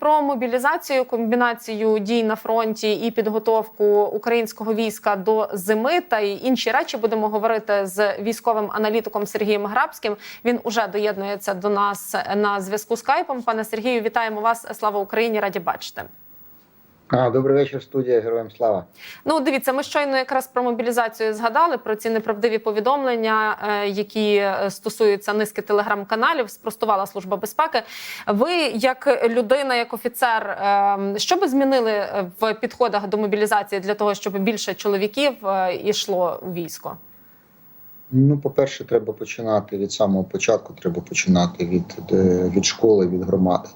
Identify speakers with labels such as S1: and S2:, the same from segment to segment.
S1: про мобілізацію, комбінацію дій на фронті і підготовку українського війська до зими та й інші речі будемо говорити з військовим аналітиком Сергієм Грабським. Він уже доєднується до нас на зв'язку скайпом. Пане Сергію, вітаємо вас! Слава Україні! Раді бачити.
S2: А, добрий вечір, студія. Героям слава.
S1: Ну, дивіться, ми щойно якраз про мобілізацію згадали про ці неправдиві повідомлення, е, які е, стосуються низки телеграм-каналів. Спростувала служба безпеки. Ви, як людина, як офіцер, е, що би змінили в підходах до мобілізації для того, щоб більше чоловіків йшло у військо?
S2: Ну, по-перше, треба починати від самого початку. Треба починати від, від школи, від громади.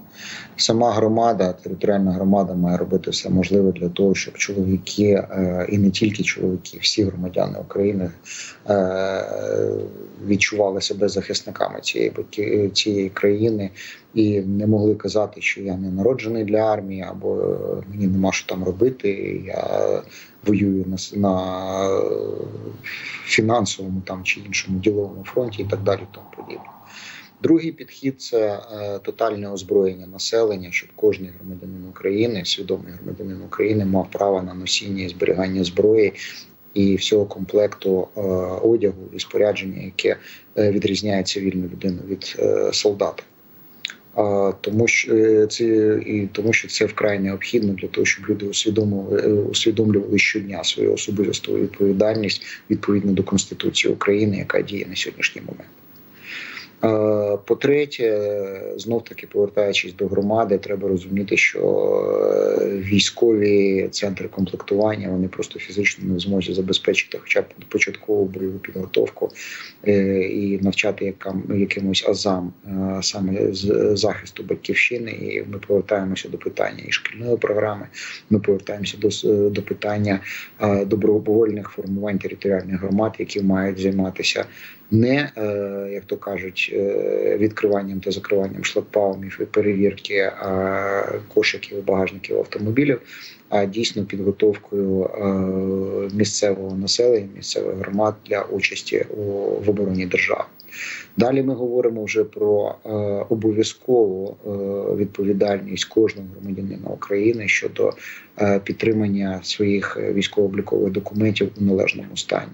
S2: Сама громада, територіальна громада має робити все можливе для того, щоб чоловіки е, і не тільки чоловіки, всі громадяни України е, відчували себе захисниками цієї цієї країни і не могли казати, що я не народжений для армії, або е, мені нема що там робити. Я воюю на на фінансовому там чи іншому діловому фронті, і так далі. Тому подібне. Другий підхід це е, тотальне озброєння населення, щоб кожен громадянин України, свідомий громадянин України, мав право на носіння і зберігання зброї і всього комплекту е, одягу і спорядження, яке е, відрізняє цивільну людину від е, солдата. А тому що е, це і тому, що це вкрай необхідно для того, щоб люди усвідомили е, усвідомлювали щодня свою особисту відповідальність відповідно до конституції України, яка діє на сьогоднішній момент. По-третє, знов таки повертаючись до громади, треба розуміти, що е, військові центри комплектування вони просто фізично не в змозі забезпечити, хоча б початкову бойову підготовку е, і навчати якимось азам е, саме з захисту батьківщини. І ми повертаємося до питання і шкільної програми. Ми повертаємося до до питання добровольних формувань територіальних громад, які мають займатися не як то кажуть. Е, відкриванням та закриванням шлагбаумів і перевірки кошиків і багажників автомобілів, а дійсно підготовкою е, місцевого населення, місцевих громад для участі в обороні держави. Далі ми говоримо вже про е, обов'язкову відповідальність кожного громадянина України щодо підтримання своїх військово-облікових документів у належному стані.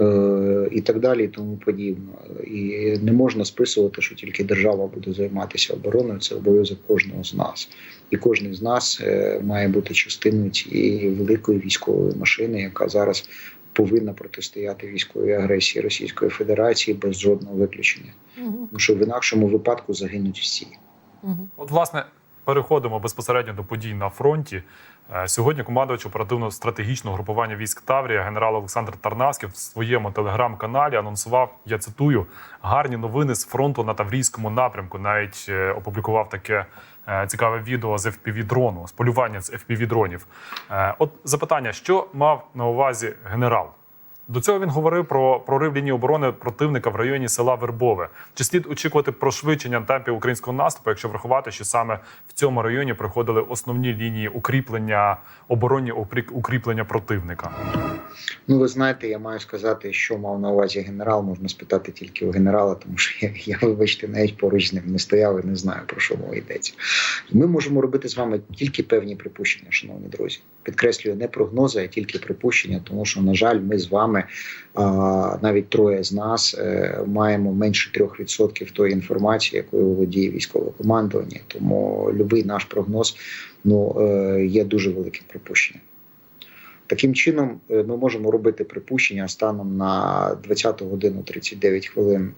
S2: Е, і так далі, і тому подібно. І не можна списувати, що тільки держава буде займатися обороною. Це обов'язок кожного з нас, і кожен з нас е, має бути частиною цієї великої військової машини, яка зараз повинна протистояти військовій агресії Російської Федерації без жодного виключення. Угу. Тому що в інакшому випадку загинуть всі.
S3: Угу. От, власне, переходимо безпосередньо до подій на фронті. Е, сьогодні командувач оперативно-стратегічного групування військ Таврія, генерал Олександр Тарнавський в своєму телеграм-каналі анонсував. Я цитую гарні новини з фронту на Таврійському напрямку. Навіть е, опублікував таке е, цікаве відео з fpv дрону з полювання з fpv дронів. От запитання, що мав на увазі генерал? До цього він говорив про прорив лінії оборони противника в районі села Вербове. Чи слід очікувати прошвидшення темпів українського наступу, якщо врахувати, що саме в цьому районі приходили основні лінії укріплення оборонні укріплення противника?
S2: Ну, ви знаєте, я маю сказати, що мав на увазі генерал. Можна спитати тільки у генерала, тому що я, я вибачте, навіть поруч з ним не стояв і не знаю про що мова йдеться. Ми можемо робити з вами тільки певні припущення, шановні друзі. Підкреслюю, не прогнози, а тільки припущення, тому що, на жаль, ми з вами навіть троє з нас е, маємо менше 3% тої інформації, якою володіє військове командування. Тому будь-який наш прогноз ну е, є дуже великим припущенням. Таким чином, е, ми можемо робити припущення станом на 20 годину 39 хвилин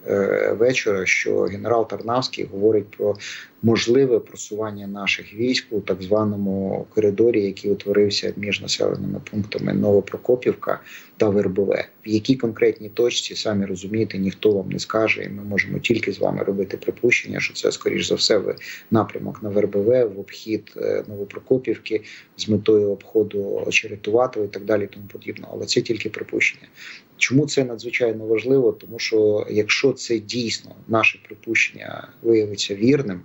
S2: вечора, що генерал Тарнавський говорить про можливе просування наших військ у так званому коридорі, який утворився між населеними пунктами Новопрокопівка та Вербове. В якій конкретній точці самі розумієте, ніхто вам не скаже, і ми можемо тільки з вами робити припущення, що це скоріш за все напрямок на Вербове, в обхід е, Новопрокопівки з метою обходу Очеретуватого і так далі, тому подібне. Але це тільки припущення. Чому це надзвичайно важливо? Тому що якщо це дійсно наше припущення виявиться вірним,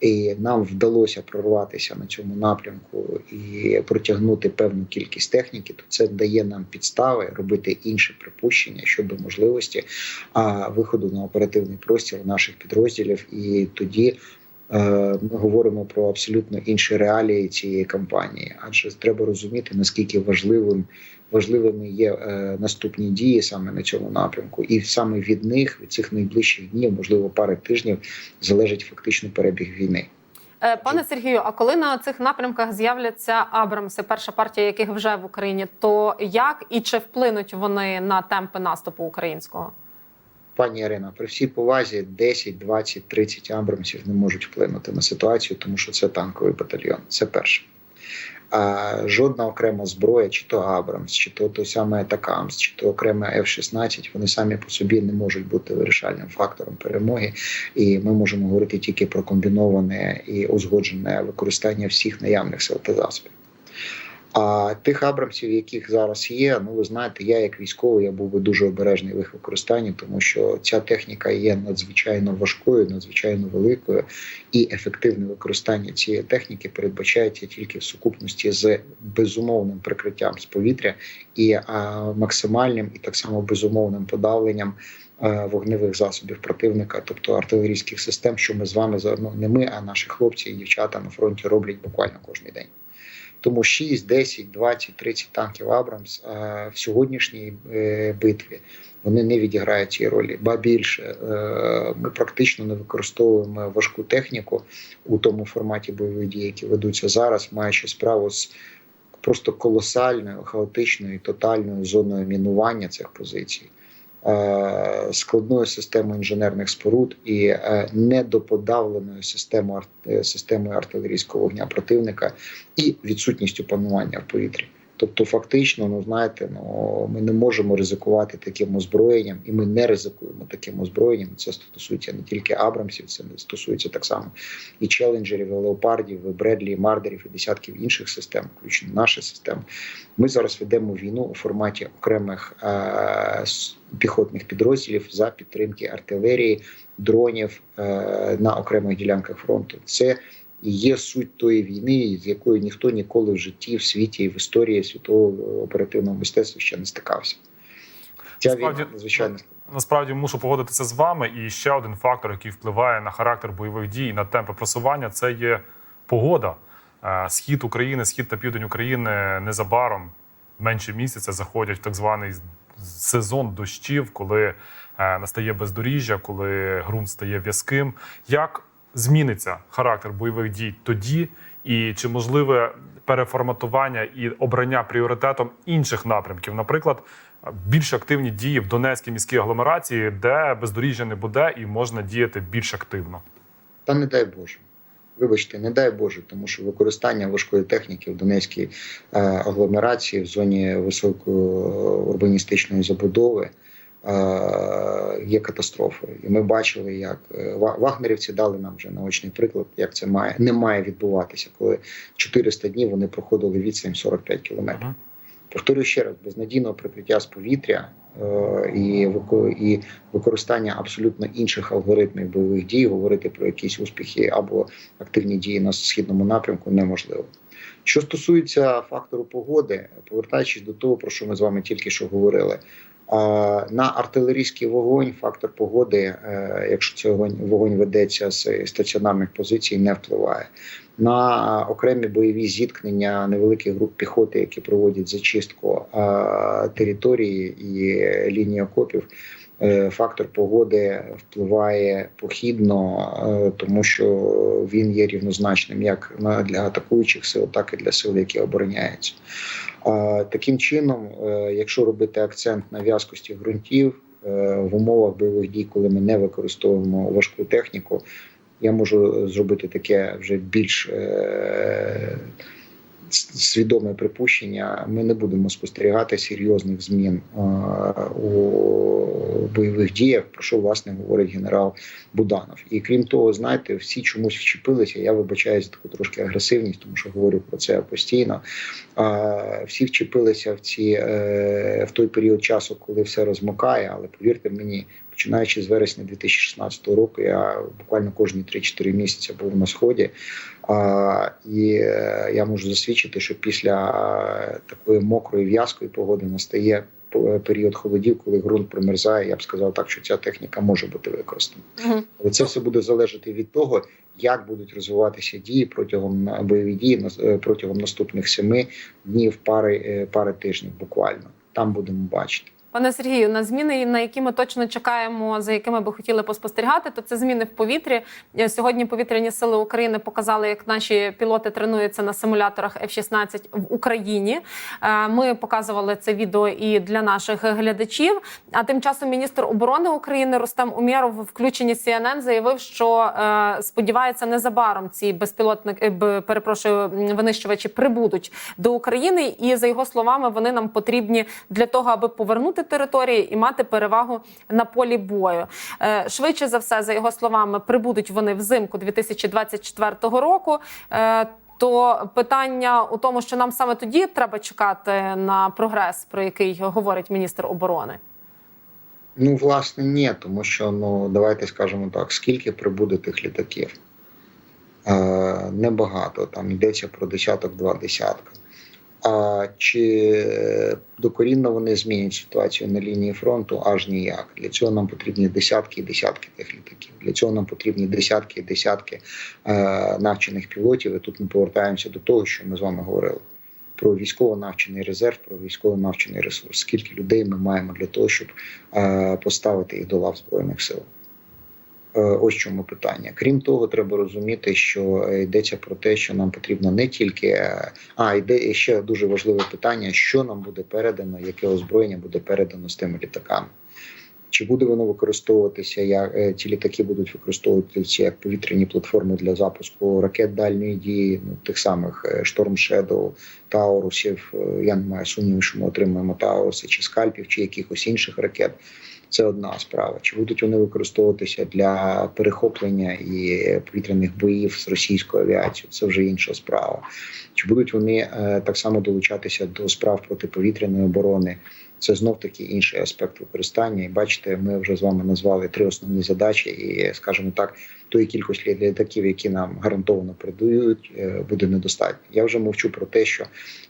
S2: і нам вдалося прорватися на цьому напрямку і протягнути певну кількість техніки, то це дає нам підстави робити інше припущення щодо можливості а, виходу на оперативний простір наших підрозділів, і тоді е, ми говоримо про абсолютно інші реалії цієї кампанії, адже треба розуміти наскільки важливим важливими є е, наступні дії саме на цьому напрямку, і саме від них, від цих найближчих днів, можливо, пари тижнів, залежить фактично перебіг війни.
S1: Е, Пане Сергію, а коли на цих напрямках з'являться Абрамси, перша партія яких вже в Україні, то як і чи вплинуть вони на темпи наступу українського?
S2: Пані Ірина, при всій повазі 10, 20, 30 абрамсів не можуть вплинути на ситуацію, тому що це танковий батальйон. Це перше. А жодна окрема зброя, чи то Абрамс, чи то той самий Атакамс, чи то окреме F-16, вони самі по собі не можуть бути вирішальним фактором перемоги. І ми можемо говорити тільки про комбіноване і узгоджене використання всіх наявних сил та засобів. А тих абрамсів, яких зараз є, ну ви знаєте, я як військовий я був би дуже обережний в їх використанні, тому що ця техніка є надзвичайно важкою, надзвичайно великою, і ефективне використання цієї техніки передбачається тільки в сукупності з безумовним прикриттям з повітря і а, максимальним і так само безумовним подавленням. е, Вогневих засобів противника, тобто артилерійських систем, що ми з вами ну, не ми, а наші хлопці і дівчата на фронті роблять буквально кожен день. Тому 6, 10, 20, 30 танків Абрамс в сьогоднішній е, битві вони не відіграють цієї ролі. Ба більше е, ми практично не використовуємо важку техніку у тому форматі бойових дій, які ведуться зараз, маючи справу з просто колосальною, хаотичною, тотальною зоною мінування цих позицій. Е, Складною системою інженерних споруд і е, недоподавленою системою системою артилерійського вогня противника і відсутністю панування в повітрі. Тобто, фактично, ну знаєте, ну ми не можемо ризикувати таким озброєнням, і ми не ризикуємо таким озброєнням. Це стосується не тільки Абрамсів, це стосується так само і челенджерів, і леопардів, і Бредлі, і Мардерів, і десятків інших систем, включно наші системи. Ми зараз ведемо війну у форматі окремих е- піхотних підрозділів за підтримки артилерії, дронів е- на окремих ділянках фронту. Це і є суть тої війни, з якою ніхто ніколи в житті, в світі і в історії світового оперативного мистецтва ще не стикався. Ця
S3: Справді,
S2: війна надзвичайно
S3: Насправді мушу погодитися з вами. І ще один фактор, який впливає на характер бойових дій, на темпи просування, це є погода. Е, Схід України, схід та південь України незабаром менше місяця заходять в так званий сезон дощів, коли е, настає бездоріжжя, коли ґрунт стає в'язким. Як зміниться характер бойових дій тоді, і чи можливе переформатування і обрання пріоритетом інших напрямків, наприклад, більш активні дії в Донецькій міській агломерації, де бездоріжжя не буде і можна діяти більш активно.
S2: Та не дай Боже. Вибачте, не дай Боже, тому що використання важкої техніки в Донецькій е, агломерації в зоні високої урбаністичної забудови є катастрофою. І ми бачили, як е, вагнерівці дали нам вже наочний приклад, як це має не має відбуватися, коли 400 днів вони проходили відстань 45 кілометрів. Повторюю ще раз, без надійного прикриття з повітря е, і, і використання абсолютно інших алгоритмів бойових дій, говорити про якісь успіхи або активні дії на східному напрямку неможливо. Що стосується фактору погоди, повертаючись до того, про що ми з вами тільки що говорили. На артилерійський вогонь фактор погоди, е, якщо цей вогонь, вогонь ведеться з стаціонарних позицій, не впливає на окремі бойові зіткнення невеликих груп піхоти, які проводять зачистку а, території і лінії окопів. Е, Фактор погоди впливає похідно, е, тому що він є рівнозначним як для атакуючих сил, так і для сил, які обороняються. Таким чином, е, якщо робити акцент на в'язкості ґрунтів в умовах бойових дій, коли ми не використовуємо важку техніку, я можу зробити таке вже більш свідоме припущення. Ми не будемо спостерігати серйозних змін у бойових діях, про що власне говорить генерал Буданов. І крім того, знаєте, всі чомусь вчепилися. Я вибачаю за таку трошки агресивність, тому що говорю про це постійно. Всі вчепилися в ці е, в той період часу, коли все розмокає, але повірте мені, починаючи з вересня 2016 року, я буквально кожні 3-4 місяці був на сході. А, і е, я можу засвідчити, що після е, такої мокрої в'язкої погоди настає п- період холодів, коли ґрунт примерзає. Я б сказав так, що ця техніка може бути використана. Але це все буде залежати від того, як будуть розвиватися дії протягом е, бойові дії е, протягом наступних семи днів, пари, е, пари тижнів буквально. Там будемо бачити.
S1: Пане Сергію, на зміни, на які ми точно чекаємо, за якими би хотіли поспостерігати, то це зміни в повітрі. Е, Сьогодні повітряні сили України показали, як наші пілоти тренуються на симуляторах F-16 в Україні. Е, Ми показували це відео і для наших глядачів. А тим часом міністр оборони України Рустем Умєров в включенні CNN заявив, що е, сподівається незабаром ці безпілотники, перепрошую, винищувачі прибудуть до України, і за його словами, вони нам потрібні для того, аби повернути території і мати перевагу на полі бою. Е, Швидше за все, за його словами, прибудуть вони взимку 2024 року. Е, То питання у тому, що нам саме тоді треба чекати на прогрес, про який говорить міністр оборони.
S2: Ну, власне, ні, тому що ну давайте скажемо так: скільки прибуде тих літаків? Е, небагато. Там йдеться про десяток-два десятка. А чи е, докорінно вони змінять ситуацію на лінії фронту? Аж ніяк. Для цього нам потрібні десятки і десятки тих літаків. Для цього нам потрібні десятки і десятки е, навчених пілотів. І тут ми повертаємося до того, що ми з вами говорили. Про військово навчений резерв, про військово навчений ресурс. Скільки людей ми маємо для того, щоб е, поставити їх до лав збройних сил? Е, Ось чому питання. Крім того, треба розуміти, що е, йдеться про те, що нам потрібно не тільки е, а йде ще дуже важливе питання: що нам буде передано, яке озброєння буде передано з тими літаками. Чи буде воно використовуватися, як ці літаки будуть використовуватися як повітряні платформи для запуску ракет дальньої дії, ну тих самих Storm Shadow, Таурусів. Я не маю сумнівів, що ми отримаємо Тауруси чи скальпів, чи якихось інших ракет. Це одна справа. Чи будуть вони використовуватися для перехоплення і повітряних боїв з російською авіацією? Це вже інша справа. Чи будуть вони е, так само долучатися до справ протиповітряної оборони? Це знов таки інший аспект використання. І бачите, ми вже з вами назвали три основні задачі, і скажімо так, тої кількості літаків, які нам гарантовано передають, е, буде недостатньо. Я вже мовчу про те, що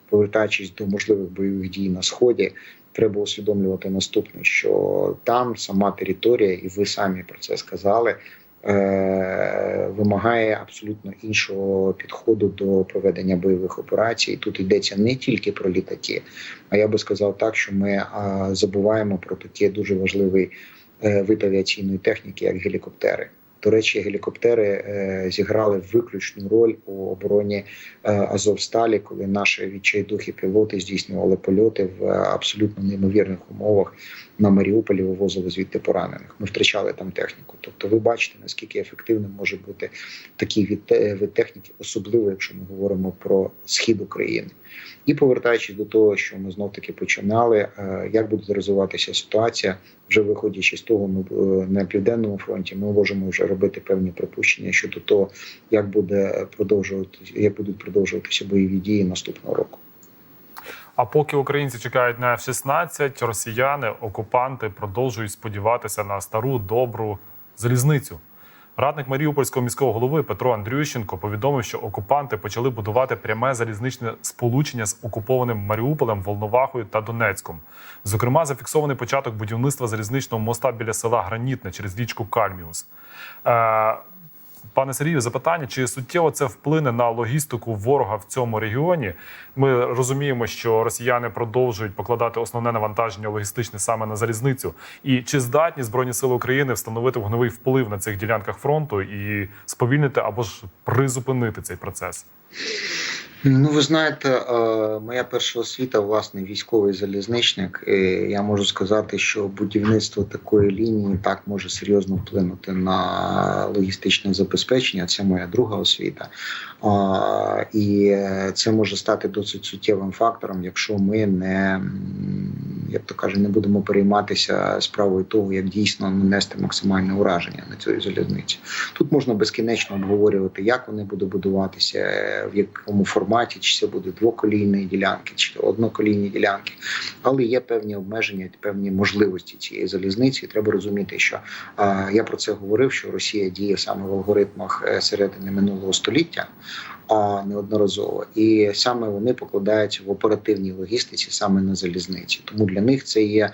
S2: повертаючись до можливих бойових дій на сході, треба усвідомлювати наступне: що там сама територія, і ви самі про це сказали. е, Вимагає абсолютно іншого підходу до проведення бойових операцій. Тут йдеться не тільки про літаки, а я би сказав так, що ми а, забуваємо про такий дуже важливий е, вид авіаційної техніки, як гелікоптери. До речі, гелікоптери е, зіграли виключну роль у обороні е, Азовсталі, коли наші відчайдухи пілоти здійснювали польоти в е, абсолютно неймовірних умовах на Маріуполі, вивозили звідти поранених. Ми втрачали там техніку. Тобто, ви бачите, наскільки ефективним може бути такий вид техніки, особливо якщо ми говоримо про схід України. І повертаючись до того, що ми знов таки починали, як буде розвиватися ситуація, вже виходячи з того, ми на південному фронті ми можемо вже робити певні припущення щодо того, як буде продовжувати, як будуть продовжуватися бойові дії наступного року.
S3: А поки українці чекають на F-16, росіяни, окупанти продовжують сподіватися на стару добру залізницю. Радник Маріупольського міського голови Петро Андрющенко повідомив, що окупанти почали будувати пряме залізничне сполучення з окупованим Маріуполем, Волновахою та Донецьком. Зокрема, зафіксований початок будівництва залізничного моста біля села Гранітне через річку Кальміус. Пане Сергію, запитання, чи суттєво це вплине на логістику ворога в цьому регіоні? Ми розуміємо, що росіяни продовжують покладати основне навантаження логістичне саме на залізницю. І чи здатні збройні сили України встановити вогневий вплив на цих ділянках фронту і сповільнити або ж призупинити цей процес?
S2: Ну, ви знаєте, е, моя перша освіта, власне, військовий залізничник. Я можу сказати, що будівництво такої лінії так може серйозно вплинути на логістичне забезпечення. Це моя друга освіта. І це може стати досить суттєвим фактором, якщо ми не як то каже, не будемо перейматися справою того, як дійсно нанести максимальне ураження на цій залізниці. Тут можна безкінечно обговорювати, як вони будуть будуватися, в якому форматі, чи це буде двоколійні ділянки, чи одноколійні ділянки. Але є певні обмеження, певні можливості цієї залізниці. І Треба розуміти, що я про це говорив, що Росія діє саме в алгоритмах е, середини минулого століття. А неодноразово, і саме вони покладаються в оперативній логістиці саме на залізниці. Тому для них це є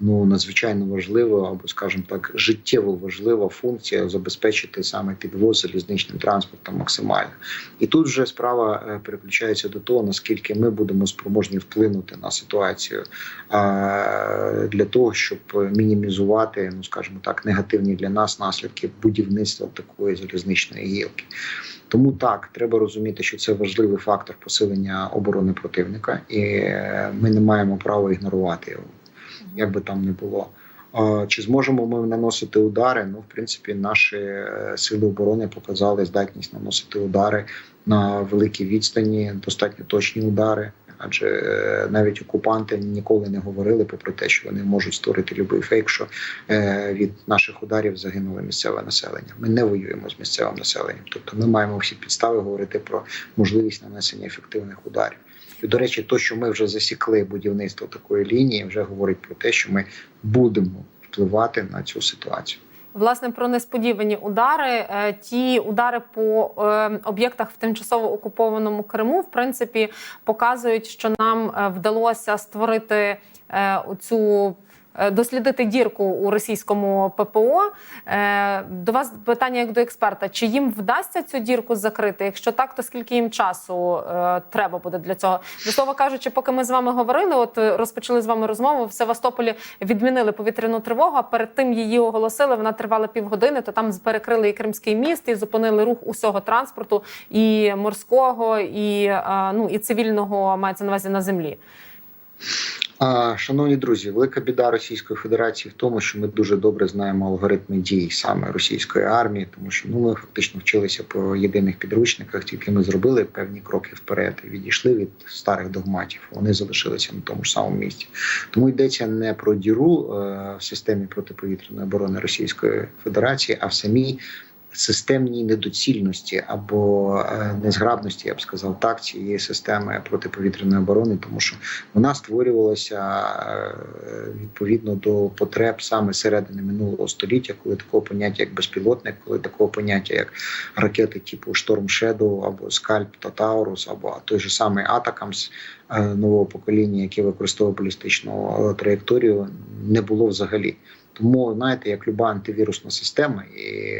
S2: ну надзвичайно важлива або, скажімо так, життєво важлива функція забезпечити саме підвоз залізничним транспортом максимально. І тут вже справа е, переключається до того, наскільки ми будемо спроможні вплинути на ситуацію для того, щоб мінімізувати, ну скажімо так, негативні для нас наслідки будівництва такої залізничної гілки. Тому так треба розуміти, що це важливий фактор посилення оборони противника, і е, ми не маємо права ігнорувати його, як би там не було. Чи зможемо ми наносити удари? Ну, в принципі, наші е, сили оборони показали здатність наносити удари на великій відстані, достатньо точні удари. Адже е, навіть окупанти ніколи не говорили попри те, що вони можуть створити будь-який фейк, що е, від наших ударів загинуло місцеве населення. Ми не воюємо з місцевим населенням. Тобто ми маємо всі підстави говорити про можливість нанесення ефективних ударів. І, до речі, то, що ми вже засікли будівництво такої лінії, вже говорить про те, що ми будемо впливати на цю ситуацію.
S1: Власне про несподівані удари. Е, Ті удари по е, об'єктах в тимчасово окупованому Криму, в принципі, показують, що нам е, вдалося створити цю. Дослідити дірку у російському ППО Е, до вас питання як до експерта: чи їм вдасться цю дірку закрити? Якщо так, то скільки їм часу е, треба буде для цього? До слова кажучи, поки ми з вами говорили, от е, розпочали з вами розмову в Севастополі. Відмінили повітряну тривогу. А перед тим її оголосили. Вона тривала півгодини. То там перекрили і Кримський міст, і зупинили рух усього транспорту, і морського, і е, ну і цивільного мається на увазі на землі.
S2: Шановні друзі, велика біда Російської Федерації в тому, що ми дуже добре знаємо алгоритми дій саме російської армії, тому що ну ми фактично вчилися по єдиних підручниках, тільки ми зробили певні кроки вперед і відійшли від старих догматів. Вони залишилися на тому ж самому місці. Тому йдеться не про діру е, в системі протиповітряної оборони Російської Федерації, а в самій системній недоцільності або е, незграбності, я б сказав так, цієї системи протиповітряної оборони, тому що вона створювалася е, відповідно до потреб саме середини минулого століття, коли такого поняття як безпілотник, коли такого поняття як ракети типу Storm Shadow або Скальп та Таурус, або той же самий Атакамс е, нового покоління, яке використовує балістичну траєкторію, не було взагалі. Тому знаєте, як люба антивірусна система, і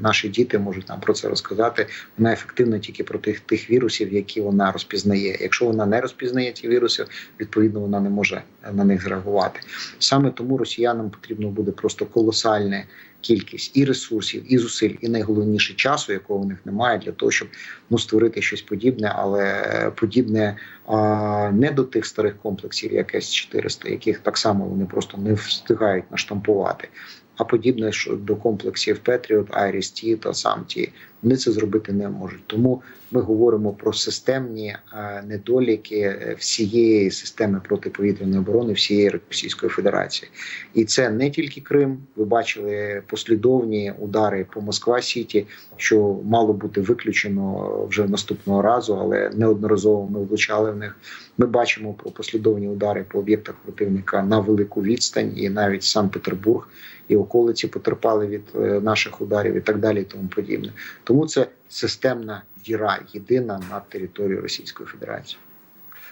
S2: наші діти можуть нам про це розказати. Вона ефективна тільки проти тих, тих вірусів, які вона розпізнає. Якщо вона не розпізнає ці віруси, відповідно вона не може на них зреагувати. Саме тому росіянам потрібно буде просто колосальне кількість і ресурсів, і зусиль, і найголовніше часу, якого у них немає, для того, щоб ну створити щось подібне, але подібне а, не до тих старих комплексів, як С-400, яких так само вони просто не встигають наштампувати. А подібне до комплексів Patriot, Iris-T та SAM-T. Вони це зробити не можуть. Тому ми говоримо про системні е, недоліки всієї системи протиповітряної оборони всієї Російської Федерації, і це не тільки Крим. Ви бачили послідовні удари по Москва Сіті, що мало бути виключено вже наступного разу, але неодноразово ми влучали в них. Ми бачимо про послідовні удари по об'єктах противника на велику відстань, і навіть Санкт Петербург і околиці потерпали від е, наших ударів, і так далі, і тому подібне. Тому це системна діра єдина на території Російської Федерації.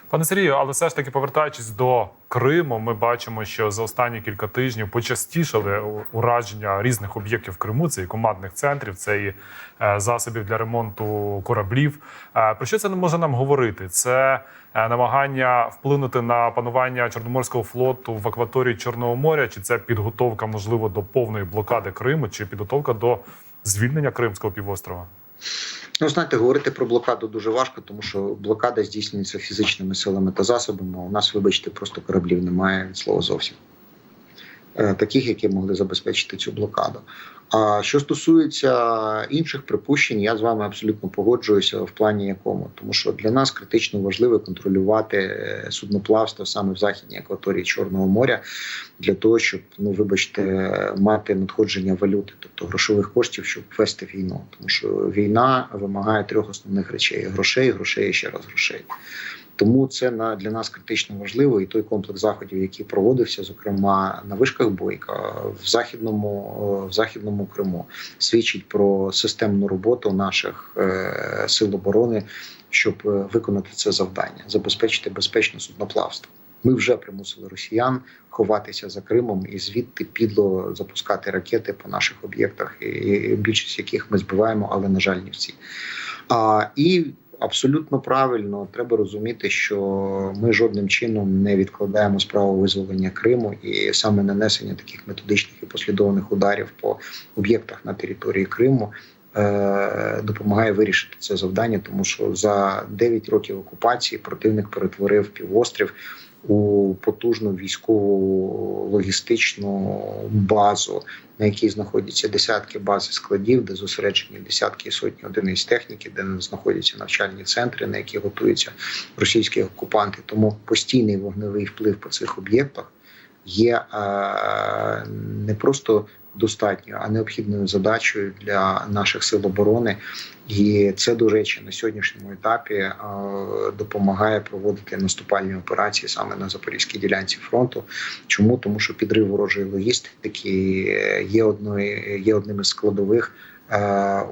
S3: Пане Сергію, але все ж таки повертаючись до Криму, ми бачимо, що за останні кілька тижнів почастішали ураження різних об'єктів Криму. Це і командних центрів, це і е, засобів для ремонту кораблів. Е, Про що це не може нам говорити? Це е, намагання вплинути на панування Чорноморського флоту в акваторії Чорного моря, чи це підготовка, можливо, до повної блокади Криму, чи підготовка до звільнення Кримського півострова?
S2: Ну, знаєте, говорити про блокаду дуже важко, тому що блокада здійснюється фізичними силами та засобами. У нас, вибачте, просто кораблів немає слова зовсім. Е, Таких, які могли забезпечити цю блокаду. А що стосується інших припущень, я з вами абсолютно погоджуюся в плані якому, тому що для нас критично важливо контролювати е, судноплавство саме в західній акваторії Чорного моря, для того, щоб ну вибачте, мати надходження валюти, тобто грошових коштів, щоб вести війну. Тому що війна вимагає трьох основних речей: грошей, грошей і ще раз грошей. Тому це на для нас критично важливо, і той комплекс заходів, який проводився, зокрема на вишках бойка в західному в західному Криму, свідчить про системну роботу наших е, сил оборони, щоб виконати це завдання, забезпечити безпечне судноплавство. Ми вже примусили росіян ховатися за Кримом і звідти підло запускати ракети по наших об'єктах, і більшість яких ми збиваємо, але на жаль, не всі. А, і абсолютно правильно треба розуміти, що ми жодним чином не відкладаємо справу визволення Криму і саме нанесення таких методичних і послідовних ударів по об'єктах на території Криму. е, Допомагає вирішити це завдання, тому що за 9 років окупації противник перетворив півострів у потужну військову логістичну базу, на якій знаходяться десятки баз і складів, де зосереджені десятки і сотні одиниць техніки, де знаходяться навчальні центри, на які готуються російські окупанти. Тому постійний вогневий вплив по цих об'єктах є е, не просто достатньою, а необхідною задачею для наших сил оборони. І це, до речі, на сьогоднішньому етапі е, допомагає проводити наступальні операції саме на запорізькій ділянці фронту. Чому тому, що підрив ворожої логістики є одною є одним із складових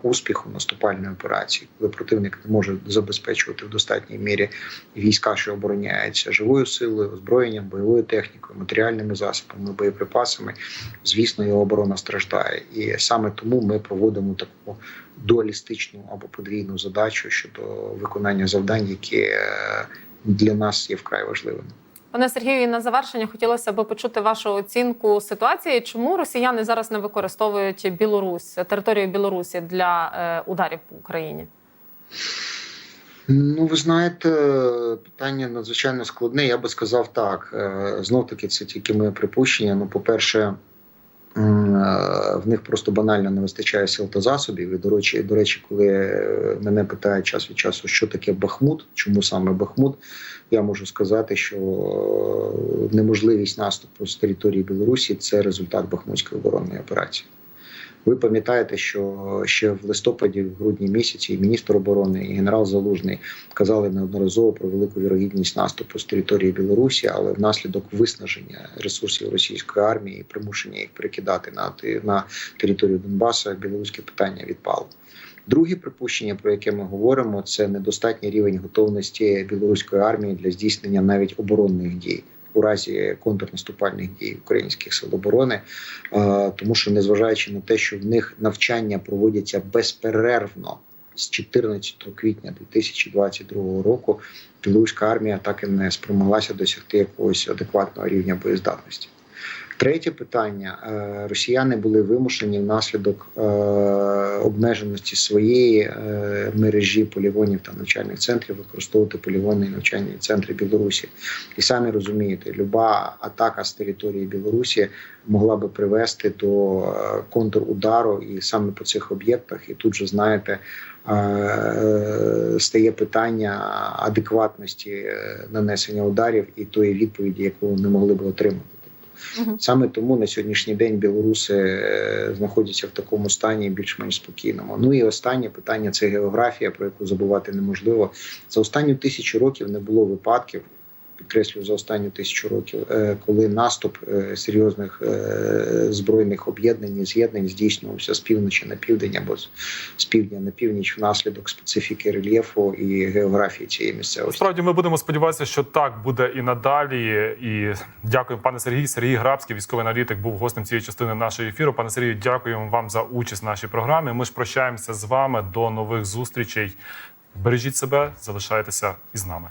S2: успіху наступальної операції, коли противник не може забезпечувати в достатній мірі війська, що обороняються живою силою, озброєнням, бойовою технікою, матеріальними засобами, боєприпасами. Звісно, його оборона страждає, і саме тому ми проводимо таку дуалістичну або подвійну задачу щодо виконання завдань, які е, для нас є вкрай важливими.
S1: Пане Сергію, і на завершення хотілося б почути вашу оцінку ситуації. Чому росіяни зараз не використовують Білорусь, територію Білорусі для е, ударів по Україні?
S2: Ну, ви знаєте, питання надзвичайно складне. Я би сказав так. Знов таки, це тільки моє припущення. Ну, по-перше, е, в них просто банально не вистачає сил та засобів. І до речі, до речі, коли е, мене питають час від часу, що таке Бахмут, чому саме Бахмут, я можу сказати, що е, неможливість наступу з території Білорусі це результат Бахмутської оборонної операції. Ви пам'ятаєте, що ще в листопаді, в грудні місяці, міністр оборони і генерал Залужний казали неодноразово про велику вірогідність наступу з території Білорусі, але внаслідок виснаження ресурсів російської армії і примушення їх перекидати на, на територію Донбасу, білоруське питання відпало. Друге припущення, про яке ми говоримо, це недостатній рівень готовності білоруської армії для здійснення навіть оборонних дій у разі контрнаступальних дій українських сил оборони, Е, тому що незважаючи на те, що в них навчання проводяться безперервно з 14 квітня 2022 року, білоруська армія так і не спромоглася досягти якогось адекватного рівня боєздатності. Третє питання: Е, росіяни були вимушені внаслідок е, обмеженості своєї е, мережі полігонів та навчальних центрів використовувати полігони і навчальні центри Білорусі. І самі розумієте, люба атака з території Білорусі могла би привести до контрудару, і саме по цих об'єктах, і тут же знаєте. Стає питання адекватності нанесення ударів і тої відповіді, яку не могли би отримати. Саме тому на сьогоднішній день білоруси е, знаходяться в такому стані більш-менш спокійному. Ну і останнє питання це географія, про яку забувати неможливо. За останню тисячу років не було випадків. Підкреслюю за останню тисячу років, е, коли наступ е, серйозних е, збройних об'єднань і з'єднань здійснювався з півночі на південь або з півдня на північ внаслідок специфіки рельєфу і географії цієї місцевості.
S3: Справді ми будемо сподіватися, що так буде і надалі. І дякую, пане Сергій. Сергій Грабський, військовий аналітик, був гостем цієї частини нашого ефіру. Пане Сергію, дякуємо вам за участь в нашій програмі. Ми ж прощаємося з вами до нових зустрічей. Бережіть себе, залишайтеся із нами.